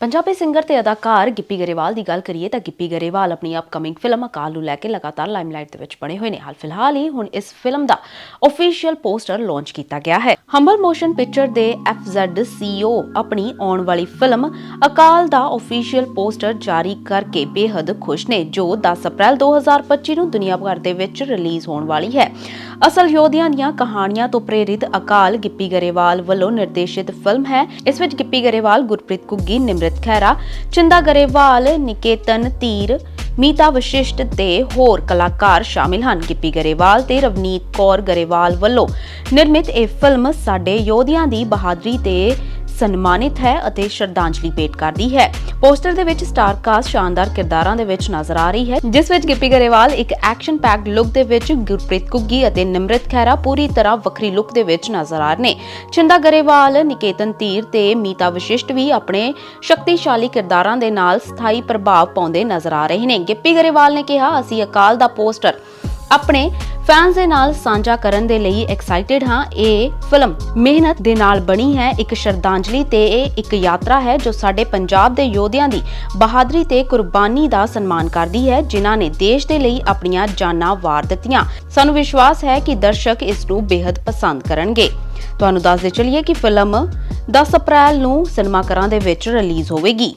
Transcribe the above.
Punjabi singer ਤੇ ਅਦਾਕਾਰ ਗਿੱਪੀ ਗਰੇਵਾਲ ਦੀ ਗੱਲ ਕਰੀਏ ਤਾਂ ਗਿੱਪੀ ਗਰੇਵਾਲ ਆਪਣੀ ਅਪਕਮਿੰਗ ਫਿਲਮ ਅਕਾਲ ਨੂੰ ਲੈ ਕੇ ਲਗਾਤਾਰ ਲਾਈਮਲਾਈਟ ਦੇ ਵਿੱਚ ਬਣੇ ਹੋਏ ਨੇ। ਹਾਲ ਫਿਲਹਾਲ ਹੀ ਹੁਣ ਇਸ ਫਿਲਮ ਦਾ ਅਫੀਸ਼ੀਅਲ ਪੋਸਟਰ ਲਾਂਚ ਕੀਤਾ ਗਿਆ ਹੈ। ਹੰਬਲ ਮੋਸ਼ਨ ਪਿਕਚਰ ਦੇ ਐਫਜ਼ੈਡ ਸੀਓ ਆਪਣੀ ਆਉਣ ਵਾਲੀ ਫਿਲਮ ਅਕਾਲ ਦਾ ਅਫੀਸ਼ੀਅਲ ਪੋਸਟਰ ਜਾਰੀ ਕਰਕੇ ਬੇहद ਖੁਸ਼ ਨੇ, ਜੋ 10 ਅਪ੍ਰੈਲ 2025 ਨੂੰ ਦੁਨੀਆ ਭਰ ਦੇ ਵਿੱਚ ਰਿਲੀਜ਼ ਹੋਣ ਵਾਲੀ ਹੈ। ਅਸਲ ਯੋਧਿਆਂ ਦੀਆਂ ਕਹਾਣੀਆਂ ਤੋਂ ਪ੍ਰੇਰਿਤ ਅਕਾਲ ਗਿੱਪੀ ਗਰੇਵਾਲ ਵੱਲੋਂ ਨਿਰਦੇਸ਼ਿਤ ਫਿਲਮ ਹੈ। ਇਸ ਵਿੱਚ ਗਿੱਪੀ ਗਰੇਵਾਲ, ਗੁਰਪ੍ਰੀਤ ਕੁੱਗੀ ਨਿਮਰਤ ਖਹਿਰਾ ਚਿੰਦਾ ਗਰੇਵਾਲ, ਨਿਕੇਤਨ ਧੀਰ ਮੀਤਾ ਵਸ਼ਿਸ਼ਟ ਤੇ ਹੋਰ ਕਲਾਕਾਰ ਸ਼ਾਮਿਲ ਹਨ। ਗਿੱਪੀ ਗਰੇਵਾਲ ਤੇ ਰਵਨੀਤ ਕੌਰ ਗਰੇਵਾਲ ਵੱਲੋਂ ਨਿਰਮਿਤ ਇਹ ਫਿਲਮ ਸਾਡੇ ਯੋਧਿਆਂ ਦੀ ਬਹਾਦਰੀ ਤੇ ਸਨਮਾਨਿਤ ਹੈ ਅਤੇ ਸ਼ਰਧਾਂਜਲੀ ਭੇਟ ਕਰਦੀ ਹੈ। ਪੋਸਟਰ ਦੇ ਵਿੱਚ ਸਟਾਰ ਕਾਸਟ ਸ਼ਾਨਦਾਰ ਕਿਰਦਾਰਾਂ ਦੇ ਵਿੱਚ ਨਜ਼ਰ ਆ ਰਹੀ ਹੈ, ਜਿਸ ਵਿੱਚ ਗਿੱਪੀ ਗਰੇਵਾਲ ਇੱਕ ਐਕਸ਼ਨ ਪੈਕਡ ਲੁੱਕ ਦੇ ਵਿੱਚ, ਗੁਰਪ੍ਰੀਤ ਕੁੱਗੀ ਅਤੇ ਨਿਮਰਤ ਖਹਿਰਾ ਪੂਰੀ ਤਰ੍ਹਾਂ ਵੱਖਰੀ ਲੁੱਕ ਦੇ ਵਿੱਚ ਨਜ਼ਰ ਆ ਰਹੇ ਨੇ। ਚਿੰਦਾ ਗਰੇਵਾਲ, ਨਿਕੇਤਨ ਧੀਰ ਤੇ ਮੀਤਾ ਵਿਸ਼ਿਸ਼ਟ ਵੀ ਆਪਣੇ ਸ਼ਕਤੀਸ਼ਾਲੀ ਕਿਰਦਾਰਾਂ ਦੇ ਨਾਲ ਸਥਾਈ ਪ੍ਰਭਾਵ ਪਾਉਂਦੇ ਨਜ਼ਰ ਆ ਰਹੇ ਨੇ। ਗਿੱਪੀ ਗਰੇਵਾਲ ਨੇ ਕਿਹਾ, ਅਸੀਂ ਅਕਾਲ ਦਾ ਪੋਸਟਰ ਆਪਣੇ ਫੈਨਸ ਦੇ ਨਾਲ ਸਾਂਝਾ ਕਰਨ ਦੇ ਲਈ ਐਕਸਾਈਟਿਡ ਹਾਂ, ਇਹ ਫਿਲਮ ਮਿਹਨਤ ਦੇ ਨਾਲ ਬਣੀ ਹੈ, ਇੱਕ ਸ਼ਰਧਾਂਜਲੀ ਤੇ ਇਹ ਇੱਕ ਯਾਤਰਾ ਹੈ ਜੋ ਸਾਡੇ ਪੰਜਾਬ ਦੇ ਯੋਧਿਆਂ ਦੀ ਬਹਾਦਰੀ ਤੇ ਕੁਰਬਾਨੀ ਦਾ ਸਨਮਾਨ ਕਰਦੀ ਹੈ, ਜਿਨ੍ਹਾਂ ਨੇ ਦੇਸ਼ ਦੇ ਲਈ ਆਪਣੀਆਂ ਜਾਨਾਂ ਵਾਰ ਦਿੱਤੀਆਂ। ਸਾਨੂੰ ਵਿਸ਼ਵਾਸ ਹੈ ਕਿ ਦਰਸ਼ਕ ਇਸ ਨੂੰ ਬੇहद ਪਸੰਦ ਕਰਨਗੇ। ਤੁਹਾਨੂੰ ਦੱਸ ਦੇ ਚਲੀਏ ਕਿ ਫਿਲਮ 10 ਅਪ੍ਰੈਲ ਨੂੰ ਸਿਨੇਮਾ ਘਰਾਂ ਦੇ ਵਿੱਚ ਰਿਲੀਜ਼ ਹੋਵੇਗੀ।